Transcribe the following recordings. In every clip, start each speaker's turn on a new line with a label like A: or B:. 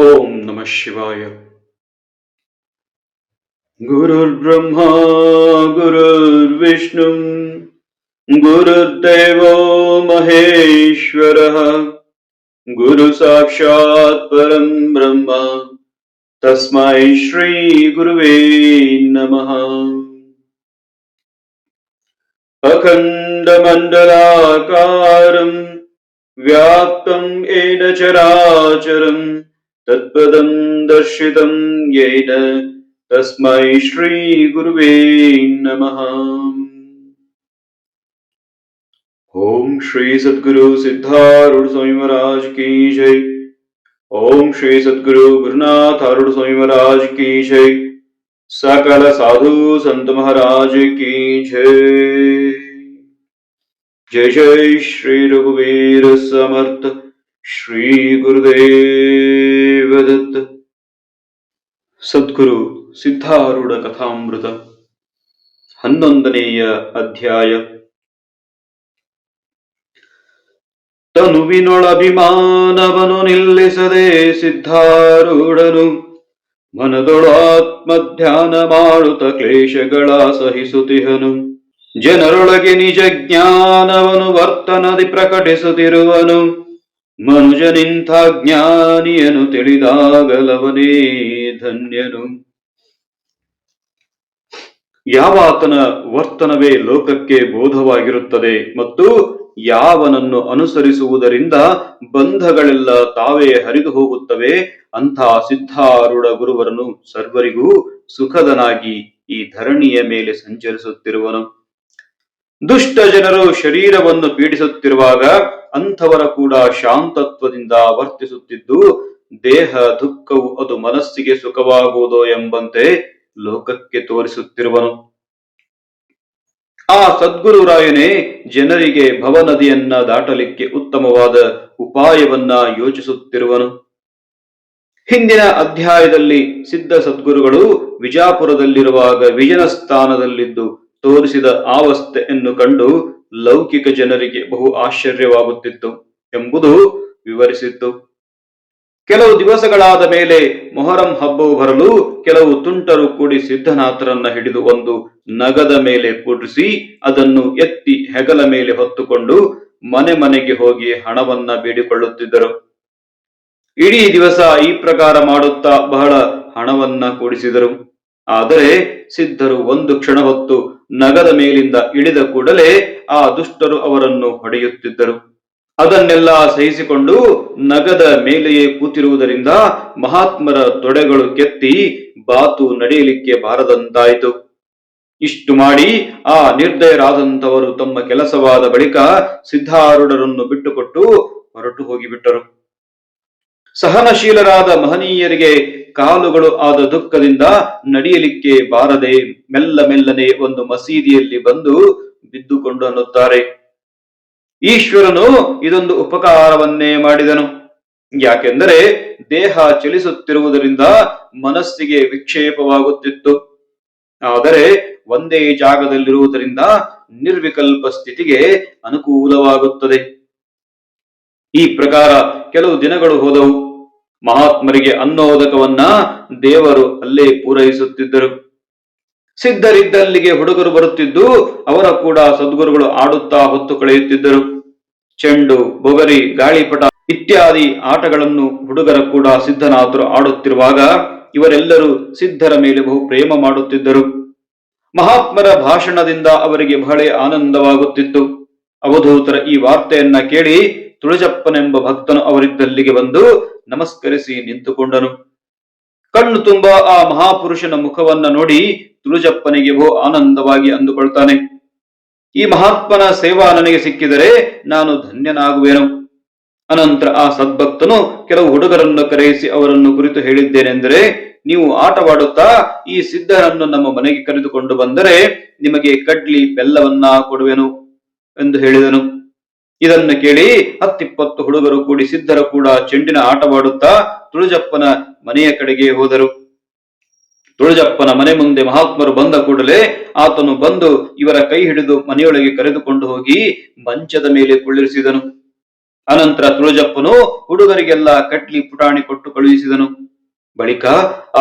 A: ॐ नमः शिवाय। गुरुर्ब्रह्मा गुरुर्विष्णुम् गुरुर्देवो महेश्वरः गुरुसाक्षात् परम् ब्रह्म तस्मै श्रीगुरुवे नमः। अखण्डमण्डलाकारम् व्याप्तम् एनचराचरम् तत्पदं दर्शितं येन तस्मै श्रीगुरुवे नमः। ओम श्री सद्गुरु सिद्धारूढ़ स्वामी महाराज की जय। ओम श्री सद्गुरु गुरुनाथ अरुण स्वामी महाराज की जय। सकल साधु संत महाराज की जय। जय जय श्री रघुवीर समर्थ। श्री गुरुदेव। ದತ್ತ ಸದ್ಗುರು ಸಿದ್ಧಾರೂಢ ಕಥಾಮೃತ. ಹನ್ನೊಂದನೆಯ ಅಧ್ಯಾಯ. ತನುವಿನೊಳಭಿಮಾನವನು ನಿಲ್ಲಿಸದೆ ಸಿದ್ಧಾರೂಢನು. ಮನದೊಳಾತ್ಮ ಧ್ಯಾನ ಮಾಡುತ್ತ ಕ್ಲೇಶಗಳ ಸಹಿಸುತಿಹನು ಜನರೊಳಗೆ ನಿಜ ಜ್ಞಾನವನು ವರ್ತನದಿ ಪ್ರಕಟಿಸುತ್ತಿರುವನು. ಮನುಜನಿಂಥ ಜ್ಞಾನಿಯನು ತಿಳಿದಾಗಲವನೇ ಧನ್ಯನು. ಯಾವಾತನ ವರ್ತನವೇ ಲೋಕಕ್ಕೆ ಬೋಧವಾಗಿರುತ್ತದೆ ಮತ್ತು ಯಾವನನ್ನು ಅನುಸರಿಸುವುದರಿಂದ ಬಂಧಗಳೆಲ್ಲ ತಾವೇ ಹರಿದು ಹೋಗುತ್ತವೆ ಅಂಥ ಸಿದ್ಧಾರೂಢ ಗುರುವರನು ಸರ್ವರಿಗೂ ಸುಖದನಾಗಿ ಈ ಧರಣಿಯ ಮೇಲೆ ಸಂಚರಿಸುತ್ತಿರುವನು. ದುಷ್ಟ ಜನರು ಶರೀರವನ್ನು ಪೀಡಿಸುತ್ತಿರುವಾಗ ಅಂಥವರ ಕೂಡ ಶಾಂತತ್ವದಿಂದ ವರ್ತಿಸುತ್ತಿದ್ದು ದೇಹ ದುಃಖವು ಅದು ಮನಸ್ಸಿಗೆ ಸುಖವಾಗುವುದೋ ಎಂಬಂತೆ ಲೋಕಕ್ಕೆ ತೋರಿಸುತ್ತಿರುವನು. ಆ ಸದ್ಗುರುರಾಯನೇ ಜನರಿಗೆ ಭವನದಿಯನ್ನ ದಾಟಲಿಕ್ಕೆ ಉತ್ತಮವಾದ ಉಪಾಯವನ್ನ ಯೋಚಿಸುತ್ತಿರುವನು. ಹಿಂದಿನ ಅಧ್ಯಾಯದಲ್ಲಿ ಸಿದ್ಧ ಸದ್ಗುರುಗಳು ವಿಜಾಪುರದಲ್ಲಿರುವಾಗ ವಿಜನ ಸ್ಥಾನದಲ್ಲಿದ್ದು ತೋರಿಸಿದ ಆವಸ್ಥೆಯನ್ನು ಕಂಡು ಲೌಕಿಕ ಜನರಿಗೆ ಬಹು ಆಶ್ಚರ್ಯವಾಗುತ್ತಿತ್ತು ಎಂಬುದು ವಿವರಿಸಿತ್ತು. ಕೆಲವು ದಿವಸಗಳಾದ ಮೇಲೆ ಮೊಹರಂ ಹಬ್ಬವು ಬರಲು ಕೆಲವು ತುಂಟರು ಕೂಡಿ ಸಿದ್ಧನಾಥರನ್ನ ಹಿಡಿದು ಒಂದು ನಗದ ಮೇಲೆ ಕೂಡಿಸಿ ಅದನ್ನು ಎತ್ತಿ ಹೆಗಲ ಮೇಲೆ ಹೊತ್ತುಕೊಂಡು ಮನೆ ಮನೆಗೆ ಹೋಗಿ ಹಣವನ್ನ ಬೇಡಿಕೊಳ್ಳುತ್ತಿದ್ದರು. ಇಡೀ ದಿವಸ ಈ ಪ್ರಕಾರ ಮಾಡುತ್ತಾ ಬಹಳ ಹಣವನ್ನ ಕೂಡಿಸಿದರು. ಆದರೆ ಸಿದ್ಧರು ಒಂದು ಕ್ಷಣ ಹೊತ್ತು ನಗದ ಮೇಲಿಂದ ಇಳಿದ ಕೂಡಲೇ ಆ ದುಷ್ಟರು ಅವರನ್ನು ಹೊಡೆಯುತ್ತಿದ್ದರು. ಅದನ್ನೆಲ್ಲ ಸಹಿಸಿಕೊಂಡು ನಗದ ಮೇಲೆಯೇ ಕೂತಿರುವುದರಿಂದ ಮಹಾತ್ಮರ ತೊಡೆಗಳು ಕೆತ್ತಿ ಬಾತು ನಡೆಯಲಿಕ್ಕೆ ಬಾರದಂತಾಯಿತು. ಇಷ್ಟು ಮಾಡಿ ಆ ನಿರ್ದಯರಾದಂತವರು ತಮ್ಮ ಕೆಲಸವಾದ ಬಳಿಕ ಸಿದ್ಧಾರೂಢರನ್ನು ಬಿಟ್ಟುಕೊಟ್ಟು ಹೊರಟು ಹೋಗಿಬಿಟ್ಟರು. ಸಹನಶೀಲರಾದ ಮಹನೀಯರಿಗೆ ಕಾಲುಗಳು ಆದ ದುಃಖದಿಂದ ನಡೆಯಲಿಕ್ಕೆ ಬಾರದೆ ಮೆಲ್ಲ ಮೆಲ್ಲನೆ ಒಂದು ಮಸೀದಿಯಲ್ಲಿ ಬಂದು ಬಿದ್ದುಕೊಂಡು ಅನ್ನುತ್ತಾರೆ. ಈಶ್ವರನು ಇದೊಂದು ಉಪಕಾರವನ್ನೇ ಮಾಡಿದನು. ಯಾಕೆಂದರೆ ದೇಹ ಚಲಿಸುತ್ತಿರುವುದರಿಂದ ಮನಸ್ಸಿಗೆ ವಿಕ್ಷೇಪವಾಗುತ್ತಿತ್ತು. ಆದರೆ ಒಂದೇ ಜಾಗದಲ್ಲಿರುವುದರಿಂದ ನಿರ್ವಿಕಲ್ಪ ಸ್ಥಿತಿಗೆ ಅನುಕೂಲವಾಗುತ್ತದೆ. ಈ ಪ್ರಕಾರ ಕೆಲವು ದಿನಗಳು ಹೋದವು. ಮಹಾತ್ಮರಿಗೆ ಅನ್ನೋದಕವನ್ನ ದೇವರು ಅಲ್ಲೇ ಪೂರೈಸುತ್ತಿದ್ದರು. ಸಿದ್ಧರಿದ್ದಲ್ಲಿಗೆ ಹುಡುಗರು ಬರುತ್ತಿದ್ದು, ಅವರ ಕೂಡ ಸದ್ಗುರುಗಳು ಆಡುತ್ತಾ ಹೊತ್ತು ಕಳೆಯುತ್ತಿದ್ದರು. ಚೆಂಡು, ಬೊಗರಿ, ಗಾಳಿಪಟ ಇತ್ಯಾದಿ ಆಟಗಳನ್ನು ಹುಡುಗರ ಕೂಡ ಸಿದ್ಧನಾಥರು ಆಡುತ್ತಿರುವಾಗ ಇವರೆಲ್ಲರೂ ಸಿದ್ಧರ ಮೇಲೆ ಬಹು ಪ್ರೇಮ ಮಾಡುತ್ತಿದ್ದರು. ಮಹಾತ್ಮರ ಭಾಷಣದಿಂದ ಅವರಿಗೆ ಬಹಳ ಆನಂದವಾಗುತ್ತಿತ್ತು. ಅವಧೂತರ ಈ ವಾರ್ತೆಯನ್ನ ಕೇಳಿ ತುಳಜಪ್ಪನೆಂಬ ಭಕ್ತನು ಅವರಿದ್ದಲ್ಲಿಗೆ ಬಂದು ನಮಸ್ಕರಿಸಿ ನಿಂತುಕೊಂಡನು. ಕಣ್ಣು ತುಂಬ ಆ ಮಹಾಪುರುಷನ ಮುಖವನ್ನ ನೋಡಿ ತುಳುಜಪ್ಪನಿಗೆ ಬಹು ಆನಂದವಾಗಿ ಅಂದುಕೊಳ್ತಾನೆ. ಈ ಮಹಾತ್ಮನ ಸೇವಾ ನನಗೆ ಸಿಕ್ಕಿದರೆ ನಾನು ಧನ್ಯನಾಗುವೆನು. ಅನಂತರ ಆ ಸದ್ಭಕ್ತನು ಕೆಲವು ಹುಡುಗರನ್ನು ಕರೆಯಿಸಿ ಅವರನ್ನು ಕುರಿತು ಹೇಳಿದ್ದೇನೆಂದರೆ, ನೀವು ಆಟವಾಡುತ್ತಾ ಈ ಸಿದ್ಧರನ್ನು ನಮ್ಮ ಮನೆಗೆ ಕರೆದುಕೊಂಡು ಬಂದರೆ ನಿಮಗೆ ಕಡ್ಲಿ ಬೆಲ್ಲವನ್ನ ಕೊಡುವೆನು ಎಂದು ಹೇಳಿದನು. ಇದನ್ನು ಕೇಳಿ ಹತ್ತಿಪ್ಪತ್ತು ಹುಡುಗರು ಕೂಡಿ ಸಿದ್ಧರು ಕೂಡ ಚೆಂಡಿನ ಆಟವಾಡುತ್ತಾ ತುಳುಜಪ್ಪನ ಮನೆಯ ಕಡೆಗೆ ಹೋದರು. ತುಳಜಪ್ಪನ ಮನೆ ಮುಂದೆ ಮಹಾತ್ಮರು ಬಂದ ಕೂಡಲೇ ಆತನು ಬಂದು ಇವರ ಕೈ ಹಿಡಿದು ಮನೆಯೊಳಗೆ ಕರೆದುಕೊಂಡು ಹೋಗಿ ಮಂಚದ ಮೇಲೆ ಕುಳ್ಳಿರಿಸಿದನು. ಅನಂತರ ತುಳಜಪ್ಪನು ಹುಡುಗರಿಗೆಲ್ಲ ಕಟ್ಲಿ ಪುಟಾಣಿ ಕೊಟ್ಟು ಕಳುಹಿಸಿದನು. ಬಳಿಕ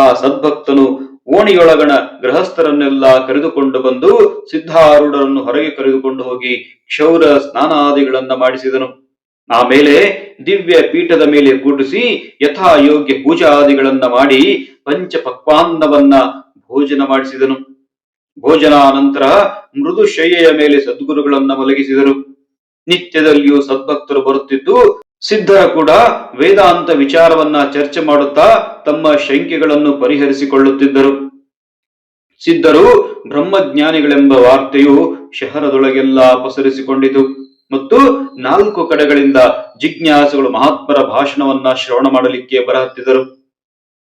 A: ಆ ಸದ್ಭಕ್ತನು ಓಣಿಯೊಳಗಣ ಗೃಹಸ್ಥರನ್ನೆಲ್ಲ ಕರೆದುಕೊಂಡು ಬಂದು ಸಿದ್ಧಾರೂಢರನ್ನು ಹೊರಗೆ ಕರೆದುಕೊಂಡು ಹೋಗಿ ಕ್ಷೌರ ಸ್ನಾನಾದಿಗಳನ್ನ ಮಾಡಿಸಿದನು. ಆಮೇಲೆ ದಿವ್ಯ ಪೀಠದ ಮೇಲೆ ಕೂಡಿಸಿ ಯಥಾ ಯೋಗ್ಯ ಪೂಜಾದಿಗಳನ್ನ ಮಾಡಿ ಪಂಚ ಪಕ್ವಾನ್ನವನ್ನ ಭೋಜನ ಮಾಡಿಸಿದನು. ಭೋಜನಾನಂತರ ಮೃದು ಶಯ್ಯೆಯ ಮೇಲೆ ಸದ್ಗುರುಗಳನ್ನ ಮಲಗಿಸಿದರು. ನಿತ್ಯದಲ್ಲಿಯೂ ಸದ್ಭಕ್ತರು ಬರುತ್ತಿದ್ದು ಸಿದ್ಧರ ಕೂಡ ವೇದಾಂತ ವಿಚಾರವನ್ನ ಚರ್ಚೆ ಮಾಡುತ್ತಾ ತಮ್ಮ ಶಂಕೆಗಳನ್ನು ಪರಿಹರಿಸಿಕೊಳ್ಳುತ್ತಿದ್ದರು. ಸಿದ್ಧರು ಬ್ರಹ್ಮಜ್ಞಾನಿಗಳೆಂಬ ವಾರ್ತೆಯು ಶಹರದೊಳಗೆಲ್ಲ ಪಸರಿಸಿಕೊಂಡಿತು. ಮತ್ತು ನಾಲ್ಕು ಕಡೆಗಳಿಂದ ಜಿಜ್ಞಾಸುಗಳು ಮಹಾತ್ಮರ ಭಾಷಣವನ್ನ ಶ್ರವಣ ಮಾಡಲಿಕ್ಕೆ ಬರಹತ್ತಿದರು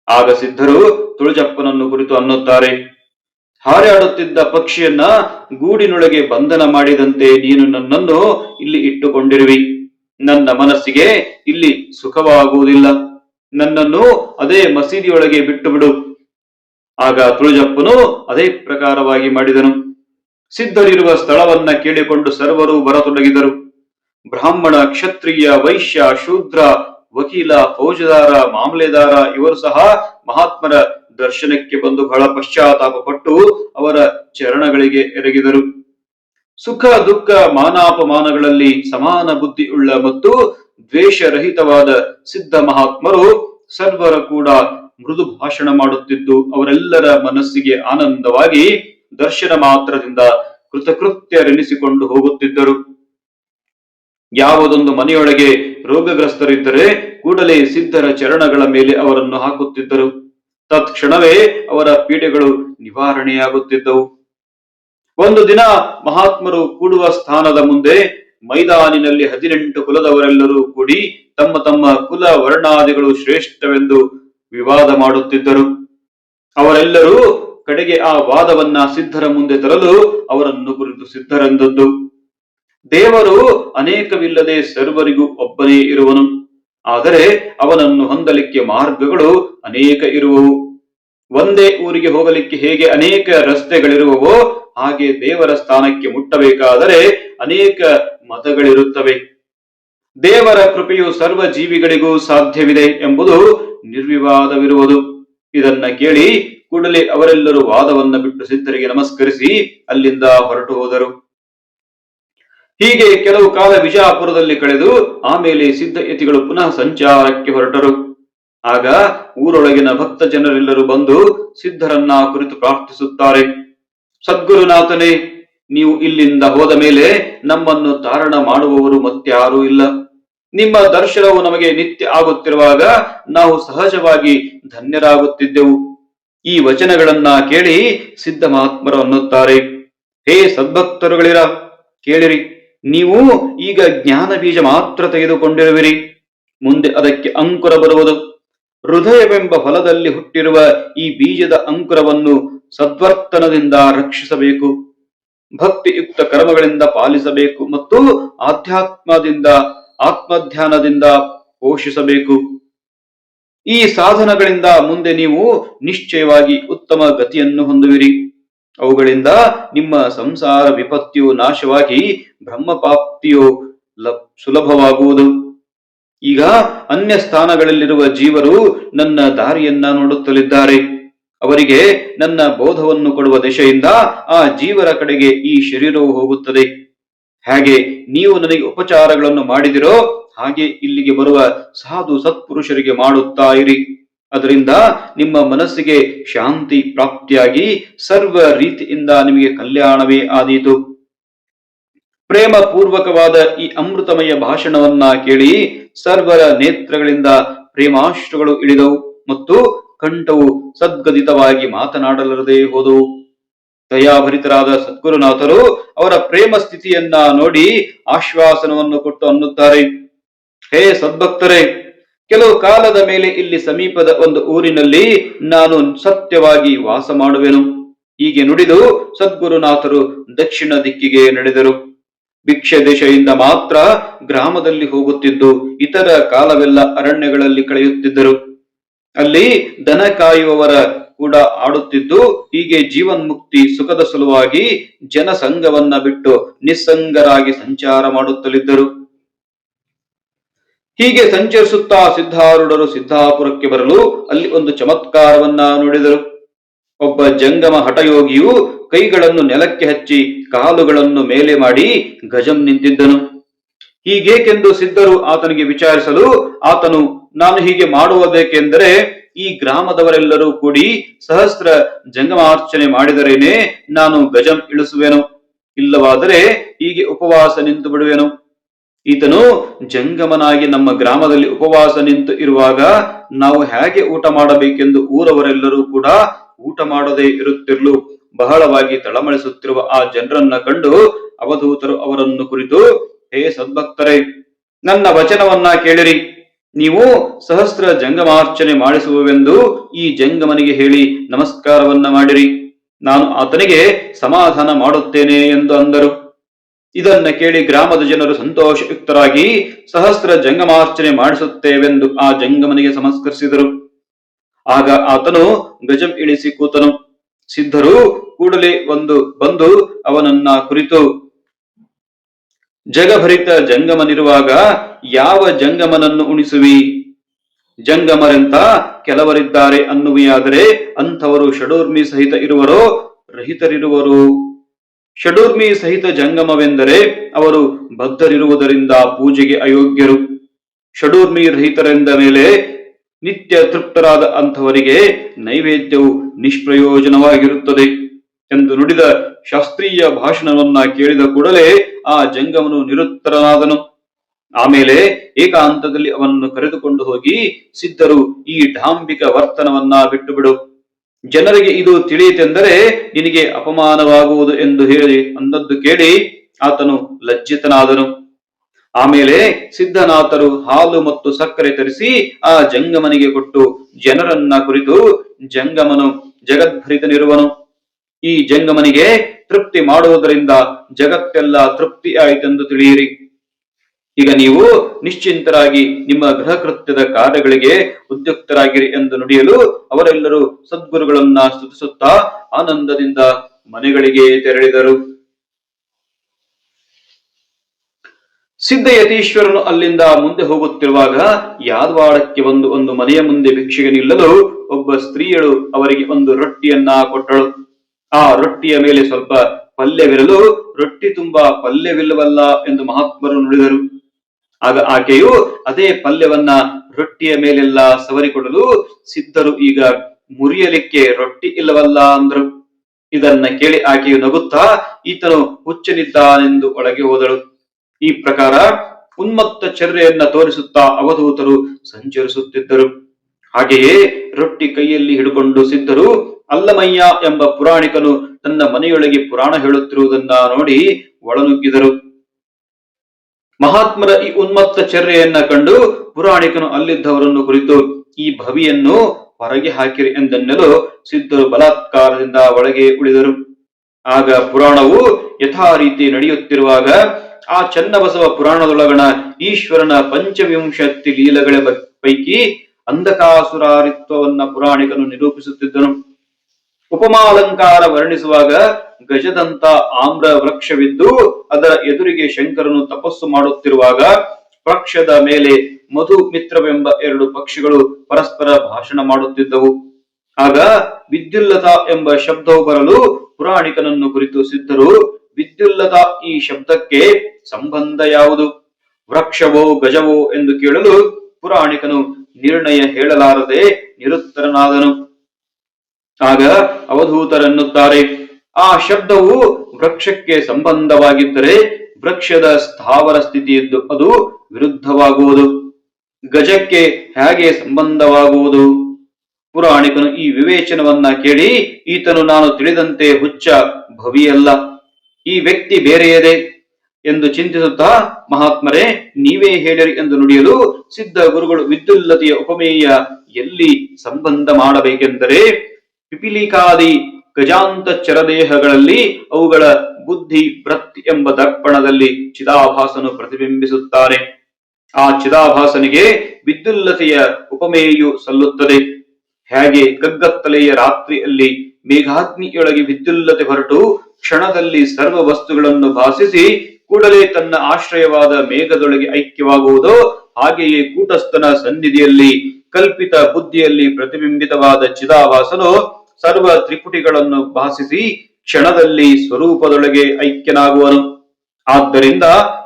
A: ಆಗ ಸಿದ್ಧರು ತುಳಜಪ್ಪನನ್ನು ಕುರಿತು ಅನ್ನುತ್ತಾರೆ, ಹಾರಾಡುತ್ತಿದ್ದ ಪಕ್ಷಿಯನ್ನ ಗೂಡಿನೊಳಗೆ ಬಂಧನ ಮಾಡಿದಂತೆ ನೀನು ನನ್ನನ್ನು ಇಲ್ಲಿ ಇಟ್ಟುಕೊಂಡಿರುವಿ. ನನ್ನ ಮನಸ್ಸಿಗೆ ಇಲ್ಲಿ ಸುಖವಾಗುವುದಿಲ್ಲ. ನನ್ನನ್ನು ಅದೇ ಮಸೀದಿಯೊಳಗೆ ಬಿಟ್ಟು ಬಿಡು ಆಗ ತುಳಜಪ್ಪನು ಅದೇ ಪ್ರಕಾರವಾಗಿ ಮಾಡಿದನು. ಸಿದ್ಧರಿರುವ ಸ್ಥಳವನ್ನ ಕೇಳಿಕೊಂಡು ಸರ್ವರು ಬರತೊಡಗಿದರು. ಬ್ರಾಹ್ಮಣ, ಕ್ಷತ್ರಿಯ, ವೈಶ್ಯ, ಶೂದ್ರ, ವಕೀಲ, ಫೌಜದಾರ, ಮಾಮಲೆದಾರ ಇವರು ಸಹ ಮಹಾತ್ಮರ ದರ್ಶನಕ್ಕೆ ಬಂದು ಬಹಳ ಪಶ್ಚಾತ್ತಾಪ ಪಟ್ಟು ಅವರ ಚರಣಗಳಿಗೆ ಎರಗಿದರು. ಸುಖ, ದುಃಖ, ಮಾನಾಪಮಾನಗಳಲ್ಲಿ ಸಮಾನ ಬುದ್ಧಿಯುಳ್ಳ ಮತ್ತು ದ್ವೇಷರಹಿತವಾದ ಸಿದ್ಧ ಮಹಾತ್ಮರು ಸರ್ವರ ಕೂಡ ಮೃದು ಭಾಷಣ ಮಾಡುತ್ತಿದ್ದು, ಅವರೆಲ್ಲರ ಮನಸ್ಸಿಗೆ ಆನಂದವಾಗಿ ದರ್ಶನ ಮಾತ್ರದಿಂದ ಕೃತಕೃತ್ಯರೆನಿಸಿಕೊಂಡು ಹೋಗುತ್ತಿದ್ದರು. ಯಾವುದೊಂದು ಮನೆಯೊಳಗೆ ರೋಗಗ್ರಸ್ತರಿದ್ದರೆ ಕೂಡಲೇ ಸಿದ್ಧರ ಚರಣಗಳ ಮೇಲೆ ಅವರನ್ನು ಹಾಕುತ್ತಿದ್ದರು. ತತ್ಕ್ಷಣವೇ ಅವರ ಪೀಡೆಗಳು ನಿವಾರಣೆಯಾಗುತ್ತಿದ್ದವು. ಒಂದು ದಿನ ಮಹಾತ್ಮರು ಕೂಡುವ ಸ್ಥಾನದ ಮುಂದೆ ಮೈದಾನಿನಲ್ಲಿ ಹದಿನೆಂಟು ಕುಲದವರೆಲ್ಲರೂ ಕೂಡಿ ತಮ್ಮ ತಮ್ಮ ಕುಲ ವರ್ಣಾದಿಗಳು ಶ್ರೇಷ್ಠವೆಂದು ವಿವಾದ ಮಾಡುತ್ತಿದ್ದರು. ಅವರೆಲ್ಲರೂ ಕಡೆಗೆ ಆ ವಾದವನ್ನ ಸಿದ್ಧರ ಮುಂದೆ ತರಲು ಅವರನ್ನು ಕುರಿತು ಸಿದ್ಧರೆಂದದ್ದು. ದೇವರು ಅನೇಕವಿಲ್ಲದೆ ಸರ್ವರಿಗೂ ಒಬ್ಬನೇ ಇರುವನು. ಆದರೆ ಅವನನ್ನು ಹೊಂದಲಿಕ್ಕೆ ಮಾರ್ಗಗಳು ಅನೇಕ ಇರುವವು. ಒಂದೇ ಊರಿಗೆ ಹೋಗಲಿಕ್ಕೆ ಹೇಗೆ ಅನೇಕ ರಸ್ತೆಗಳಿರುವವೋ ಹಾಗೆ ದೇವರ ಸ್ಥಾನಕ್ಕೆ ಮುಟ್ಟಬೇಕಾದರೆ ಅನೇಕ ಮತಗಳಿರುತ್ತವೆ. ದೇವರ ಕೃಪೆಯು ಸರ್ವ ಜೀವಿಗಳಿಗೂ ಸಾಧ್ಯವಿದೆ ಎಂಬುದು ನಿರ್ವಿವಾದವಿರುವುದು. ಇದನ್ನ ಕೇಳಿ ಕೂಡಲೇ ಅವರೆಲ್ಲರೂ ವಾದವನ್ನ ಬಿಟ್ಟು ಸಿದ್ಧರಿಗೆ ನಮಸ್ಕರಿಸಿ ಅಲ್ಲಿಂದ ಹೊರಟು ಹೋದರು. ಹೀಗೆ ಕೆಲವು ಕಾಲ ವಿಜಯಪುರದಲ್ಲಿ ಕಳೆದು ಆಮೇಲೆ ಸಿದ್ಧ ಯತಿಗಳು ಪುನಃ ಸಂಚಾರಕ್ಕೆ ಹೊರಟರು. ಆಗ ಊರೊಳಗಿನ ಭಕ್ತ ಜನರೆಲ್ಲರೂ ಬಂದು ಸಿದ್ಧರನ್ನ ಕುರಿತು ಪ್ರಾರ್ಥಿಸುತ್ತಾರೆ. ಸದ್ಗುರುನಾಥನೇ ನೀವು ಇಲ್ಲಿಂದ ಹೋದ ಮೇಲೆ ನಮ್ಮನ್ನು ತಾರಣ ಮಾಡುವವರು ಮತ್ತಾರೂ ಇಲ್ಲ. ನಿಮ್ಮ ದರ್ಶನವು ನಮಗೆ ನಿತ್ಯ ಆಗುತ್ತಿರುವಾಗ ನಾವು ಸಹಜವಾಗಿ ಧನ್ಯರಾಗುತ್ತಿದ್ದೆವು. ಈ ವಚನಗಳನ್ನ ಕೇಳಿ ಸಿದ್ಧ ಮಹಾತ್ಮರು ಅನ್ನುತ್ತಾರೆ. ಹೇ ಸದ್ಭಕ್ತರುಗಳಿರ, ಕೇಳಿರಿ. ನೀವು ಈಗ ಜ್ಞಾನ ಬೀಜ ಮಾತ್ರ ತೆಗೆದುಕೊಂಡಿರುವಿರಿ. ಮುಂದೆ ಅದಕ್ಕೆ ಅಂಕುರ ಬರುವುದು. ಹೃದಯವೆಂಬ ಹೊಲದಲ್ಲಿ ಹುಟ್ಟಿರುವ ಈ ಬೀಜದ ಅಂಕುರವನ್ನು ಸದ್ವರ್ತನದಿಂದ ರಕ್ಷಿಸಬೇಕು, ಭಕ್ತಿಯುಕ್ತ ಕರ್ಮಗಳಿಂದ ಪಾಲಿಸಬೇಕು ಮತ್ತು ಆಧ್ಯಾತ್ಮದಿಂದ, ಆತ್ಮಧ್ಯಾನದಿಂದ ಪೋಷಿಸಬೇಕು. ಈ ಸಾಧನಗಳಿಂದ ಮುಂದೆ ನೀವು ನಿಶ್ಚಯವಾಗಿ ಉತ್ತಮ ಗತಿಯನ್ನು ಹೊಂದುವಿರಿ. ಅವುಗಳಿಂದ ನಿಮ್ಮ ಸಂಸಾರ ವಿಪತ್ತಿಯು ನಾಶವಾಗಿ ಬ್ರಹ್ಮಪಾಪ್ತಿಯು ಸುಲಭವಾಗುವುದು. ಈಗ ಅನ್ಯ ಸ್ಥಾನಗಳಲ್ಲಿರುವ ಜೀವರು ನನ್ನ ದಾರಿಯನ್ನ ನೋಡುತ್ತಲಿದ್ದಾರೆ. ಅವರಿಗೆ ನನ್ನ ಬೋಧವನ್ನು ಕೊಡುವ ದಿಶೆಯಿಂದ ಆ ಜೀವರ ಕಡೆಗೆ ಈ ಶರೀರವು ಹೋಗುತ್ತದೆ. ಹಾಗೆ ನೀವು ನನಗೆ ಉಪಚಾರಗಳನ್ನು ಮಾಡಿದಿರೋ ಹಾಗೆ ಇಲ್ಲಿಗೆ ಬರುವ ಸಾಧು ಸತ್ಪುರುಷರಿಗೆ ಮಾಡುತ್ತಾ ಇರಿ ಅದರಿಂದ ನಿಮ್ಮ ಮನಸ್ಸಿಗೆ ಶಾಂತಿ ಪ್ರಾಪ್ತಿಯಾಗಿ ಸರ್ವ ರೀತಿಯಿಂದ ನಿಮಗೆ ಕಲ್ಯಾಣವೇ ಆದೀತು. ಪ್ರೇಮ ಪೂರ್ವಕವಾದ ಈ ಅಮೃತಮಯ ಭಾಷಣವನ್ನ ಕೇಳಿ ಸರ್ವರ ನೇತ್ರಗಳಿಂದ ಪ್ರೇಮಾಶ್ರುಗಳು ಇಳಿದವು ಮತ್ತು ಕಂಠವು ಸದ್ಗದಿತವಾಗಿ ಮಾತನಾಡಲರದೆ ಹೋದವು ದಯಾಭರಿತರಾದ ಸದ್ಗುರುನಾಥರು ಅವರ ಪ್ರೇಮ ಸ್ಥಿತಿಯನ್ನ ನೋಡಿ ಆಶ್ವಾಸನವನ್ನು ಕೊಟ್ಟು ಅನ್ನುತ್ತಾರೆ. ಹೇ ಸದ್ಭಕ್ತರೇ, ಕೆಲವು ಕಾಲದ ಮೇಲೆ ಇಲ್ಲಿ ಸಮೀಪದ ಒಂದು ಊರಿನಲ್ಲಿ ನಾನು ಸತ್ಯವಾಗಿ ವಾಸ ಮಾಡುವೆನು. ಹೀಗೆ ನುಡಿದು ಸದ್ಗುರುನಾಥರು ದಕ್ಷಿಣ ದಿಕ್ಕಿಗೆ ನಡೆದರು. ಭಿಕ್ಷೆ ದೇಶದಿಂದ ಮಾತ್ರ ಗ್ರಾಮದಲ್ಲಿ ಹೋಗುತ್ತಿದ್ದು, ಇತರ ಕಾಲವೆಲ್ಲ ಅರಣ್ಯಗಳಲ್ಲಿ ಕಳೆಯುತ್ತಿದ್ದರು. ಅಲ್ಲಿ ದನ ಕಾಯುವವರ ಕೂಡ ಆಡುತ್ತಿದ್ದು, ಹೀಗೆ ಜೀವನ್ಮುಕ್ತಿ ಸುಖದ ಸಲುವಾಗಿ ಜನಸಂಘವನ್ನ ಬಿಟ್ಟು ನಿಸ್ಸಂಗರಾಗಿ ಸಂಚಾರ ಮಾಡುತ್ತಲಿದ್ದರು. ಹೀಗೆ ಸಂಚರಿಸುತ್ತಾ ಸಿದ್ಧಾರೂಢರು ಸಿದ್ಧಾಪುರಕ್ಕೆ ಬರಲು ಅಲ್ಲಿ ಒಂದು ಚಮತ್ಕಾರವನ್ನ ನೋಡಿದರು. ಒಬ್ಬ ಜಂಗಮ ಹಠಯೋಗಿಯು ಕೈಗಳನ್ನು ನೆಲಕ್ಕೆ ಹಚ್ಚಿ ಕಾಲುಗಳನ್ನು ಮೇಲೆ ಮಾಡಿ ಗಜಂ ನಿಂತಿದ್ದನು. ಹೀಗೇಕೆಂದು ಸಿದ್ಧರು ಆತನಿಗೆ ವಿಚಾರಿಸಲು, ಆತನು ನಾನು ಹೀಗೆ ಮಾಡುವುದೇಕೆಂದರೆ ಈ ಗ್ರಾಮದವರೆಲ್ಲರೂ ಕೂಡಿ ಸಹಸ್ರ ಜಂಗಮಾರ್ಚನೆ ಮಾಡಿದರೇನೆ ನಾನು ಗಜಂ ಇಳಿಸುವೆನು. ಇಲ್ಲವಾದರೆ ಹೀಗೆ ಉಪವಾಸ ನಿಂತು ಬಿಡುವೆನು. ಈತನು ಜಂಗಮನಾಗಿ ನಮ್ಮ ಗ್ರಾಮದಲ್ಲಿ ಉಪವಾಸ ನಿಂತು ಇರುವಾಗ ನಾವು ಹೇಗೆ ಊಟ ಮಾಡಬೇಕೆಂದು ಊರವರೆಲ್ಲರೂ ಕೂಡ ಊಟ ಮಾಡದೇ ಇರುತ್ತಿರಲು ಬಹಳವಾಗಿ ತಳಮಳಿಸುತ್ತಿರುವ ಆ ಜನರನ್ನ ಕಂಡು ಅವಧೂತರು ಅವರನ್ನು ಕುರಿತು, ಹೇ ಸದ್ಭಕ್ತರೇ, ನನ್ನ ವಚನವನ್ನ ಕೇಳಿರಿ. ನೀವು ಸಹಸ್ರ ಜಂಗಮಾರ್ಚನೆ ಮಾಡಿಸುವೆವೆಂದು ಈ ಜಂಗಮನಿಗೆ ಹೇಳಿ ನಮಸ್ಕಾರವನ್ನ ಮಾಡಿರಿ. ನಾನು ಆತನಿಗೆ ಸಮಾಧಾನ ಮಾಡುತ್ತೇನೆ ಎಂದು ಅಂದರು. ಇದನ್ನ ಕೇಳಿ ಗ್ರಾಮದ ಜನರು ಸಂತೋಷಯುಕ್ತರಾಗಿ ಸಹಸ್ರ ಜಂಗಮಾರ್ಚನೆ ಮಾಡಿಸುತ್ತೇವೆಂದು ಆ ಜಂಗಮನಿಗೆ ಸಮಸ್ಕರಿಸಿದರು ಆಗ ಆತನು ಗಜಂ ಇಳಿಸಿ ಕೂತನು. ಸಿದ್ಧರು ಕೂಡಲೇ ಒಂದು ಬಂದು ಅವನನ್ನ ಕುರಿತು ಜಗಭರಿತ ಜಂಗಮನಿರುವಾಗ ಯಾವ ಜಂಗಮನನ್ನು ಉಣಿಸುವಿ? ಜಂಗಮರೆಂತ ಕೆಲವರಿದ್ದಾರೆ ಅನ್ನುವಿಯಾದರೆ ಅಂಥವರು ಷಡೂರ್ಮಿ ಸಹಿತ ಇರುವರೋ ರಹಿತರಿರುವರು. ಷಡೂರ್ಮಿ ಸಹಿತ ಜಂಗಮವೆಂದರೆ ಅವರು ಬದ್ಧರಿರುವುದರಿಂದ ಪೂಜೆಗೆ ಅಯೋಗ್ಯರು. ಷಡೂರ್ಮಿ ರಹಿತರೆಂದ ಮೇಲೆ ನಿತ್ಯ ತೃಪ್ತರಾದ ಅಂಥವರಿಗೆ ನೈವೇದ್ಯವು ನಿಷ್ಪ್ರಯೋಜನವಾಗಿರುತ್ತದೆ. ಎಂದು ನುಡಿದ ಶಾಸ್ತ್ರೀಯ ಭಾಷಣವನ್ನ ಕೇಳಿದ ಕೂಡಲೇ ಆ ಜಂಗಮನು ನಿರುತ್ತರನಾದನು. ಆಮೇಲೆ ಏಕಾಂತದಲ್ಲಿ ಅವನನ್ನು ಕರೆದುಕೊಂಡು ಹೋಗಿ ಸಿದ್ಧರು ಈ ಢಾಂಬಿಕ ವರ್ತನವನ್ನ ಬಿಟ್ಟು ಬಿಡು ಜನರಿಗೆ ಇದು ತಿಳಿಯಿತೆಂದರೆ ನಿನಗೆ ಅಪಮಾನವಾಗುವುದು ಎಂದು ಹೇಳಿ ಅಂದದ್ದು ಕೇಳಿ ಆತನು ಲಜ್ಜಿತನಾದನು. ಆಮೇಲೆ ಸಿದ್ಧನಾಥರು ಹಾಲು ಮತ್ತು ಸಕ್ಕರೆ ತರಿಸಿ ಆ ಜಂಗಮನಿಗೆ ಕೊಟ್ಟು ಜನರನ್ನ ಕುರಿತು ಜಂಗಮನು ಜಗದ್ಭರಿತನಿರುವನು. ಈ ಜಂಗಮನಿಗೆ ತೃಪ್ತಿ ಮಾಡುವುದರಿಂದ ಜಗತ್ತೆಲ್ಲ ತೃಪ್ತಿ ಆಯಿತೆಂದು ತಿಳಿಯಿರಿ. ಈಗ ನೀವು ನಿಶ್ಚಿಂತರಾಗಿ ನಿಮ್ಮ ಗೃಹ ಕೃತ್ಯದ ಕಾರ್ಯಗಳಿಗೆ ಉದ್ಯುಕ್ತರಾಗಿರಿ ಎಂದು ನುಡಿಯಲು ಅವರೆಲ್ಲರೂ ಸದ್ಗುರುಗಳನ್ನ ಸ್ತುತಿಸುತ್ತಾ ಆನಂದದಿಂದ ಮನೆಗಳಿಗೆ ತೆರಳಿದರು. ಸಿದ್ಧಯತೀಶ್ವರನು ಅಲ್ಲಿಂದ ಮುಂದೆ ಹೋಗುತ್ತಿರುವಾಗ ಯಾದವಾಡಕ್ಕೆ ಒಂದು ಒಂದು ಮನೆಯ ಮುಂದೆ ಭಿಕ್ಷೆಗೆ ನಿಲ್ಲಲು ಒಬ್ಬ ಸ್ತ್ರೀಯಳು ಅವರಿಗೆ ಒಂದು ರೊಟ್ಟಿಯನ್ನ ಕೊಟ್ಟಳು. ಆ ರೊಟ್ಟಿಯ ಮೇಲೆ ಸ್ವಲ್ಪ ಪಲ್ಯವಿರಲು ರೊಟ್ಟಿ ತುಂಬಾ ಪಲ್ಯವಿಲ್ಲವಲ್ಲ ಎಂದು ಮಹಾತ್ಮರು ನುಡಿದರು. ಆಗ ಆಕೆಯು ಅದೇ ಪಲ್ಯವನ್ನ ರೊಟ್ಟಿಯ ಮೇಲೆಲ್ಲ ಸವರಿಕೊಡಲು ಸಿದ್ಧರು ಈಗ ಮುರಿಯಲಿಕ್ಕೆ ರೊಟ್ಟಿ ಇಲ್ಲವಲ್ಲ ಅಂದರು. ಇದನ್ನ ಕೇಳಿ ಆಕೆಯು ನಗುತ್ತಾ, ಈತನು ಹುಚ್ಚನಿದ್ದಾನೆಂದು ಒಳಗೆ ಹೋದಳು. ಈ ಪ್ರಕಾರ ಉನ್ಮತ್ತ ಚರ್ಯೆಯನ್ನ ತೋರಿಸುತ್ತಾ ಅವಧೂತರು ಸಂಚರಿಸುತ್ತಿದ್ದರು. ಹಾಗೆಯೇ ರೊಟ್ಟಿ ಕೈಯಲ್ಲಿ ಹಿಡ್ಕೊಂಡು ಸಿದ್ಧರು ಅಲ್ಲಮಯ್ಯ ಎಂಬ ಪುರಾಣಿಕನು ತನ್ನ ಮನೆಯೊಳಗೆ ಪುರಾಣ ಹೇಳುತ್ತಿರುವುದನ್ನ ನೋಡಿ ಒಳನುಗ್ಗಿದರು. ಮಹಾತ್ಮರ ಈ ಉನ್ಮತ್ತ ಚರ್ಯೆಯನ್ನ ಕಂಡು ಪುರಾಣಿಕನು ಅಲ್ಲಿದ್ದವರನ್ನು ಕುರಿತು, ಈ ಭವಿಯನ್ನು ಹೊರಗೆ ಹಾಕಿರಿ ಎಂದೆನ್ನಲು ಸಿದ್ಧರು ಬಲಾತ್ಕಾರದಿಂದ ಒಳಗೆ ಉಳಿದರು. ಆಗ ಪುರಾಣವು ಯಥಾ ರೀತಿ ನಡೆಯುತ್ತಿರುವಾಗ, ಆ ಚನ್ನಬಸವ ಪುರಾಣದೊಳಗಣ ಈಶ್ವರನ ಪಂಚವಿಂಶತಿ ಲೀಲಗಳ ಪೈಕಿ ಅಂಧಕಾಸುರಾರಿತ್ವವನ್ನ ಪುರಾಣಿಕನು ನಿರೂಪಿಸುತ್ತಿದ್ದನು. ಉಪಮಾಲಂಕಾರ ವರ್ಣಿಸುವಾಗ ಗಜದಂತ ಆಮ್ರ ವೃಕ್ಷವಿದ್ದು ಅದರ ಎದುರಿಗೆ ಶಂಕರನು ತಪಸ್ಸು ಮಾಡುತ್ತಿರುವಾಗ ವೃಕ್ಷದ ಮೇಲೆ ಮಧು ಮಿತ್ರವೆಂಬ ಎರಡು ಪಕ್ಷಿಗಳು ಪರಸ್ಪರ ಭಾಷಣ ಮಾಡುತ್ತಿದ್ದವು. ಆಗ ವಿದ್ಯುಲ್ಲತ ಎಂಬ ಶಬ್ದವು ಬರಲು ಪುರಾಣಿಕನನ್ನು ಕುರಿತು ಸಿದ್ಧರು, ವಿದ್ಯುಲ್ಲತ ಈ ಶಬ್ದಕ್ಕೆ ಸಂಬಂಧ ಯಾವುದು? ವೃಕ್ಷವೋ ಗಜವೋ? ಎಂದು ಕೇಳಲು ಪುರಾಣಿಕನು ನಿರ್ಣಯ ಹೇಳಲಾರದೆ ನಿರುತ್ತರನಾದನು. ಆಗ ಅವಧೂತರನ್ನುತ್ತಾರೆ, ಆ ಶಬ್ದವು ವೃಕ್ಷಕ್ಕೆ ಸಂಬಂಧವಾಗಿದ್ದರೆ ವೃಕ್ಷದ ಸ್ಥಾವರ ಸ್ಥಿತಿಯಿದ್ದು ಅದು ವಿರುದ್ಧವಾಗುವುದು, ಗಜಕ್ಕೆ ಹೇಗೆ ಸಂಬಂಧವಾಗುವುದು? ಪುರಾಣಿಕನು ಈ ವಿವೇಚನವನ್ನ ಕೇಳಿ, ಈತನು ನಾನು ತಿಳಿದಂತೆ ಹುಚ್ಚ ಭವಿಯಲ್ಲ, ಈ ವ್ಯಕ್ತಿ ಬೇರೆಯದೇ ಎಂದು ಚಿಂತಿಸುತ್ತಾ, ಮಹಾತ್ಮರೇ, ನೀವೇ ಹೇಳಿರಿ ಎಂದು ನುಡಿಯಲು ಸಿದ್ಧ ಗುರುಗಳು ವಿದ್ಯುಲ್ಲತೆಯ ಉಪಮೇಯ ಎಲ್ಲಿ ಸಂಬಂಧ ಮಾಡಬೇಕೆಂದರೆ ಪಿಪಿಲಿಕಾದಿ ಗಜಾಂತ ಚರದೇಹಗಳಲ್ಲಿ ಅವುಗಳ ಬುದ್ಧಿ ವೃತ್ತಿ ಎಂಬ ದರ್ಪಣದಲ್ಲಿ ಚಿದಾಭಾಸನು ಪ್ರತಿಬಿಂಬಿಸುತ್ತಾನೆ ಆ ಚಿದಾಭಾಸನಿಗೆ ವಿದ್ಯುಲ್ಲತೆಯ ಉಪಮೇಯು ಸಲ್ಲುತ್ತದೆ. ಹೇಗೆ ಕಗ್ಗತ್ತಲೆಯ ರಾತ್ರಿಯಲ್ಲಿ ಮೇಘಾಗ್ನಿಯೊಳಗೆ ವಿದ್ಯುಲ್ಲತೆ ಹೊರಟು ಕ್ಷಣದಲ್ಲಿ ಸರ್ವ ವಸ್ತುಗಳನ್ನು ಭಾಸಿಸಿ ಕೂಡಲೇ ತನ್ನ ಆಶ್ರಯವಾದ ಮೇಘದೊಳಗೆ ಐಕ್ಯವಾಗುವುದೋ ಹಾಗೆಯೇ ಕೂಟಸ್ಥನ ಸನ್ನಿಧಿಯಲ್ಲಿ ಕಲ್ಪಿತ ಬುದ್ಧಿಯಲ್ಲಿ ಪ್ರತಿಬಿಂಬಿತವಾದ ಚಿದಾಭಾಸನು ಸರ್ವ ತ್ರಿಪುಟಿಗಳನ್ನು ಭಾಸಿಸಿ ಕ್ಷಣದಲ್ಲಿ ಸ್ವರೂಪದೊಳಗೆ ಐಕ್ಯನಾಗುವನು. ಆದ್ದರಿಂದ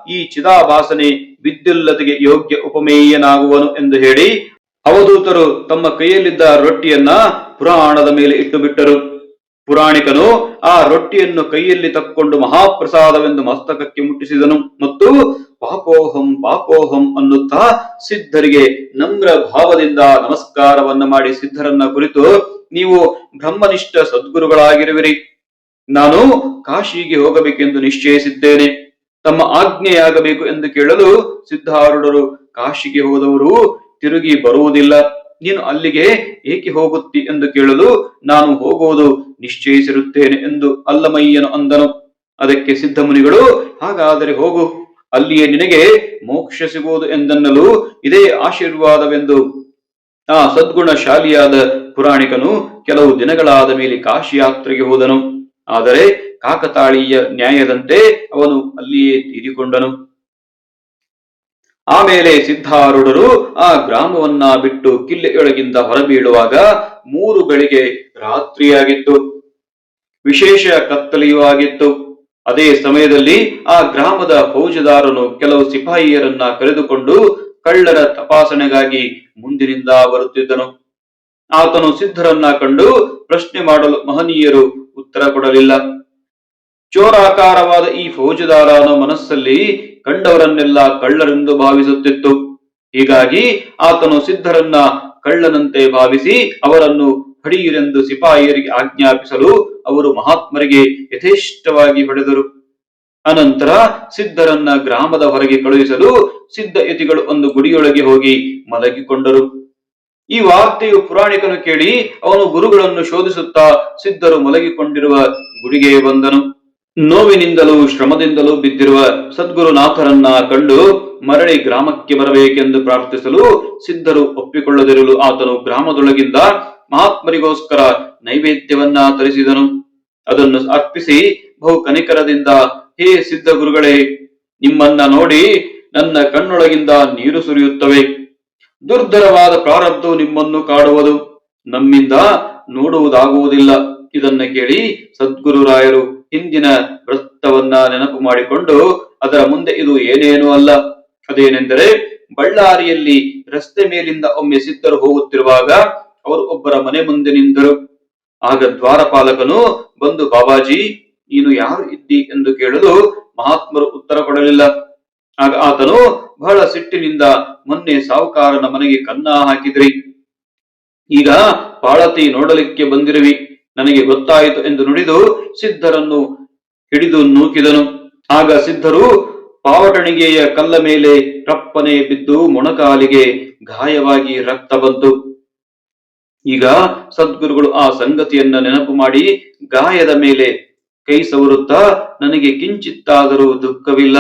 A: ಈ ಚಿದಾಭಾಸನೆ ವಿದ್ಯುಲ್ಲತೆಗೆ ಯೋಗ್ಯ ಉಪಮೇಯನಾಗುವನು ಎಂದು ಹೇಳಿ ಅವಧೂತರು ತಮ್ಮ ಕೈಯಲ್ಲಿದ್ದ ರೊಟ್ಟಿಯನ್ನ ಪುರಾಣದ ಮೇಲೆ ಇಟ್ಟು ಬಿಟ್ಟರು ಪುರಾಣಿಕನು ಆ ರೊಟ್ಟಿಯನ್ನು ಕೈಯಲ್ಲಿ ತಕ್ಕೊಂಡು ಮಹಾಪ್ರಸಾದವೆಂದು ಮಸ್ತಕಕ್ಕೆ ಮುಟ್ಟಿಸಿದನು ಮತ್ತು ಪಾಪೋಹಂ ಪಾಪೋಹಂ ಅನ್ನುತ್ತಾ ಸಿದ್ಧರಿಗೆ ನಮ್ರ ಭಾವದಿಂದ ನಮಸ್ಕಾರವನ್ನು ಮಾಡಿ ಸಿದ್ಧರನ್ನ ಕುರಿತು ನೀವು ಬ್ರಹ್ಮನಿಷ್ಠ ಸದ್ಗುರುಗಳಾಗಿರುವಿರಿ. ನಾನು ಕಾಶಿಗೆ ಹೋಗಬೇಕೆಂದು ನಿಶ್ಚಯಿಸಿದ್ದೇನೆ. ತಮ್ಮ ಆಜ್ಞೆಯಾಗಬೇಕು ಎಂದು ಕೇಳಲು ಸಿದ್ಧಾರೂಢರು ಕಾಶಿಗೆ ಹೋದವರು ತಿರುಗಿ ಬರುವುದಿಲ್ಲ. ನೀನು ಅಲ್ಲಿಗೆ ಏಕೆ ಹೋಗುತ್ತಿ ಎಂದು ಕೇಳಲು ನಾನು ಹೋಗುವುದು ನಿಶ್ಚಯಿಸಿರುತ್ತೇನೆ ಎಂದು ಅಲ್ಲಮಯ್ಯನು ಅಂದನು. ಅದಕ್ಕೆ ಸಿದ್ಧಮುನಿಗಳು, ಹಾಗಾದರೆ ಹೋಗು. ಅಲ್ಲಿಯೇ ನಿನಗೆ ಮೋಕ್ಷ ಸಿಗುವುದು ಎಂದನ್ನಲು ಇದೇ ಆಶೀರ್ವಾದವೆಂದು ಆ ಸದ್ಗುಣಶಾಲಿಯಾದ ಪುರಾಣಿಕನು ಕೆಲವು ದಿನಗಳಾದ ಮೇಲೆ ಕಾಶಿ ಯಾತ್ರೆಗೆ ಹೋದನು. ಆದರೆ ಕಾಕತಾಳೀಯ ನ್ಯಾಯದಂತೆ ಅವನು ಅಲ್ಲಿಯೇ ತೀರಿಕೊಂಡನು. ಆಮೇಲೆ ಸಿದ್ಧಾರೂಢರು ಆ ಗ್ರಾಮವನ್ನ ಬಿಟ್ಟು ಕಿಲ್ಲೆಯೊಳಗಿಂದ ಹೊರಬೀಳುವಾಗ ಮೂರು ಗಳಿಗೆ ರಾತ್ರಿಯಾಗಿತ್ತು. ವಿಶೇಷ ಕತ್ತಲೆಯೂ ಆಗಿತ್ತು. ಅದೇ ಸಮಯದಲ್ಲಿ ಆ ಗ್ರಾಮದ ಫೌಜದಾರನು ಕೆಲವು ಸಿಪಾಯಿಯರನ್ನ ಕರೆದುಕೊಂಡು ಕಳ್ಳರ ತಪಾಸಣೆಗಾಗಿ ಮುಂದಿನಿಂದ ಬರುತ್ತಿದ್ದನು. ಆತನು ಸಿದ್ಧರನ್ನ ಕಂಡು ಪ್ರಶ್ನೆ ಮಾಡಲು ಮಹನೀಯರು ಉತ್ತರ ಕೊಡಲಿಲ್ಲ. ಚೋರಾಕಾರವಾದ ಈ ಫೌಜದಾರನ ಮನಸ್ಸಲ್ಲಿ ಕಂಡವರನ್ನೆಲ್ಲ ಕಳ್ಳರೆಂದು ಭಾವಿಸುತ್ತಿತ್ತು. ಹೀಗಾಗಿ ಆತನು ಸಿದ್ಧರನ್ನ ಕಳ್ಳನಂತೆ ಭಾವಿಸಿ ಅವರನ್ನು ಹಡಿಯಿರೆಂದು ಸಿಪಾಯಿಯರಿಗೆ ಆಜ್ಞಾಪಿಸಲು ಅವರು ಮಹಾತ್ಮರಿಗೆ ಯಥೇಷ್ಟವಾಗಿ ಹೊಡೆದರು. ಅನಂತರ ಸಿದ್ಧರನ್ನ ಗ್ರಾಮದ ಹೊರಗೆ ಕಳುಹಿಸಲು ಸಿದ್ಧ ಯತಿಗಳು ಒಂದು ಗುಡಿಯೊಳಗೆ ಹೋಗಿ ಮಲಗಿಕೊಂಡರು. ಈ ವಾರ್ತೆಯು ಪುರಾಣಿಕನು ಕೇಳಿ ಅವನು ಗುರುಗಳನ್ನು ಶೋಧಿಸುತ್ತಾ ಸಿದ್ಧರು ಮಲಗಿಕೊಂಡಿರುವ ಗುಡಿಗೆ ಬಂದನು. ನೋವಿನಿಂದಲೂ ಶ್ರಮದಿಂದಲೂ ಬಿದ್ದಿರುವ ಸದ್ಗುರುನಾಥರನ್ನ ಕಂಡು ಮರಳಿ ಗ್ರಾಮಕ್ಕೆ ಬರಬೇಕೆಂದು ಪ್ರಾರ್ಥಿಸಲು ಸಿದ್ಧರು ಒಪ್ಪಿಕೊಳ್ಳದಿರಲು ಆತನು ಗ್ರಾಮದೊಳಗಿಂದ ಮಹಾತ್ಮರಿಗೋಸ್ಕರ ನೈವೇದ್ಯವನ್ನ ತರಿಸಿದನು. ಅದನ್ನು ಅರ್ಪಿಸಿ ಬಹು ಕನಿಕರದಿಂದ ಹೇ ಸಿದ್ಧ ಗುರುಗಳೇ, ನಿಮ್ಮನ್ನ ನೋಡಿ ನನ್ನ ಕಣ್ಣೊಳಗಿಂದ ನೀರು ಸುರಿಯುತ್ತವೆ. ದುರ್ಧರವಾದ ಪ್ರಾರಬ್ಧವು ನಿಮ್ಮನ್ನು ಕಾಡುವುದು, ನಮ್ಮಿಂದ ನೋಡುವುದಾಗುವುದಿಲ್ಲ. ಇದನ್ನ ಕೇಳಿ ಸದ್ಗುರುರಾಯರು ಹಿಂದಿನ ವೃತ್ತವನ್ನ ನೆನಪು ಮಾಡಿಕೊಂಡು, ಅದರ ಮುಂದೆ ಇದು ಏನೇನೂ ಅಲ್ಲ. ಅದೇನೆಂದರೆ, ಬಳ್ಳಾರಿಯಲ್ಲಿ ರಸ್ತೆ ಮೇಲಿಂದ ಒಮ್ಮೆ ಸಿದ್ಧರು ಹೋಗುತ್ತಿರುವಾಗ ಅವರು ಒಬ್ಬರ ಮನೆ ಮುಂದೆ ನಿಂತರು. ಆಗ ದ್ವಾರಪಾಲಕನು ಬಂದು, ಬಾಬಾಜಿ ನೀನು ಯಾರು ಇದ್ದಿ ಎಂದು ಕೇಳಲು ಮಹಾತ್ಮರು ಉತ್ತರ ಕೊಡಲಿಲ್ಲ. ಆಗ ಆತನು, ಬಹಳ ಸಿಟ್ಟಿನಿಂದ ಮೊನ್ನೆ ಸಾಹುಕಾರನ ಮನೆಗೆ ಕನ್ನ ಹಾಕಿದ್ರಿ. ಈಗ ಪಾಳತಿ ನೋಡಲಿಕ್ಕೆ ಬಂದಿರುವಿ. ನನಗೆ ಗೊತ್ತಾಯಿತು ಎಂದು ನುಡಿದು ಸಿದ್ಧರನ್ನು ಹಿಡಿದು ನೂಕಿದನು. ಆಗ ಸಿದ್ಧರು ಪಾವಟಣಿಗೆಯ ಕಲ್ಲ ಮೇಲೆ ರಪ್ಪನೆ ಬಿದ್ದು ಮೊಣಕಾಲಿಗೆ ಗಾಯವಾಗಿ ರಕ್ತ ಬಂತು. ಈಗ ಸದ್ಗುರುಗಳು ಆ ಸಂಗತಿಯನ್ನ ನೆನಪು ಮಾಡಿ ಗಾಯದ ಮೇಲೆ ಕೈ ಸವರುತ್ತಾ ನನಗೆ ಕಿಂಚಿತ್ತಾದರೂ ದುಃಖವಿಲ್ಲ.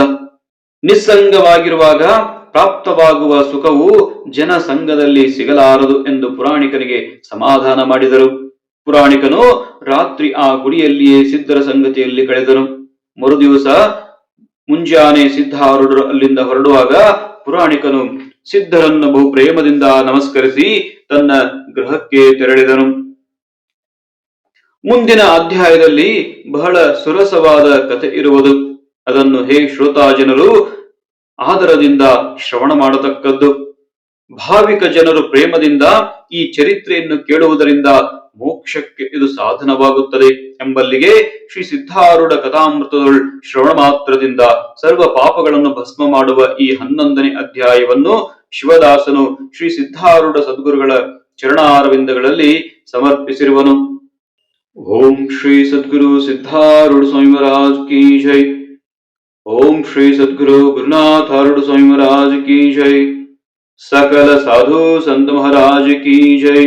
A: ನಿಸ್ಸಂಗವಾಗಿರುವಾಗ ಪ್ರಾಪ್ತವಾಗುವ ಸುಖವು ಜನ ಸಂಘದಲ್ಲಿ ಸಿಗಲಾರದು ಎಂದು ಪುರಾಣಿಕನಿಗೆ ಸಮಾಧಾನ ಮಾಡಿದರು. ಪುರಾಣಿಕನು ರಾತ್ರಿ ಆ ಗುಡಿಯಲ್ಲಿಯೇ ಸಿದ್ಧರ ಸಂಗತಿಯಲ್ಲಿ ಕಳೆದನು. ಮರುದಿವಸ ಮುಂಜಾನೆ ಸಿದ್ಧಾರೂಢರು ಅಲ್ಲಿಂದ ಹೊರಡುವಾಗ ಪುರಾಣಿಕನು ಸಿದ್ಧರನ್ನು ಬಹು ಪ್ರೇಮದಿಂದ ನಮಸ್ಕರಿಸಿ ತನ್ನ ಗೃಹಕ್ಕೆ ತೆರಳಿದನು. ಮುಂದಿನ ಅಧ್ಯಾಯದಲ್ಲಿ ಬಹಳ ಸುರಸವಾದ ಕಥೆ ಇರುವುದು. ಅದನ್ನು ಹೇ ಶ್ರೋತಾ ಜನರು, ಆದರದಿಂದ ಶ್ರವಣ ಮಾಡತಕ್ಕದ್ದು. ಭಾವಿಕ ಜನರು ಪ್ರೇಮದಿಂದ ಈ ಚರಿತ್ರೆಯನ್ನು ಕೇಳುವುದರಿಂದ ಮೋಕ್ಷಕ್ಕೆ ಇದು ಸಾಧನವಾಗುತ್ತದೆ ಎಂಬಲ್ಲಿಗೆ ಶ್ರೀ ಸಿದ್ಧಾರೂಢ ಕಥಾಮೃತದೊಳ್ ಶ್ರವಣ ಮಾತ್ರದಿಂದ ಸರ್ವ ಪಾಪಗಳನ್ನು ಭಸ್ಮ ಮಾಡುವ ಈ ಹನ್ನೊಂದನೇ ಅಧ್ಯಾಯವನ್ನು ಶಿವದಾಸನು ಶ್ರೀ ಸಿದ್ಧಾರೂಢ ಸದ್ಗುರುಗಳ ಚರಣಾರವಿಂದಗಳಲ್ಲಿ ಸಮರ್ಪಿಸಿರುವನು. ओम श्री सदगुरु सिद्धारूढ़ स्वामी महाराज की जय। ओम श्री सदगुरु गुरुनाथ अरुण स्वामी महाराज की जय। सकल साधु संत महाराज की जय।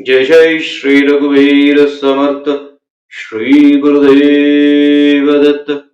A: जय जय श्री रघुवीर समर्थ। श्री गुरुदेव दत्त।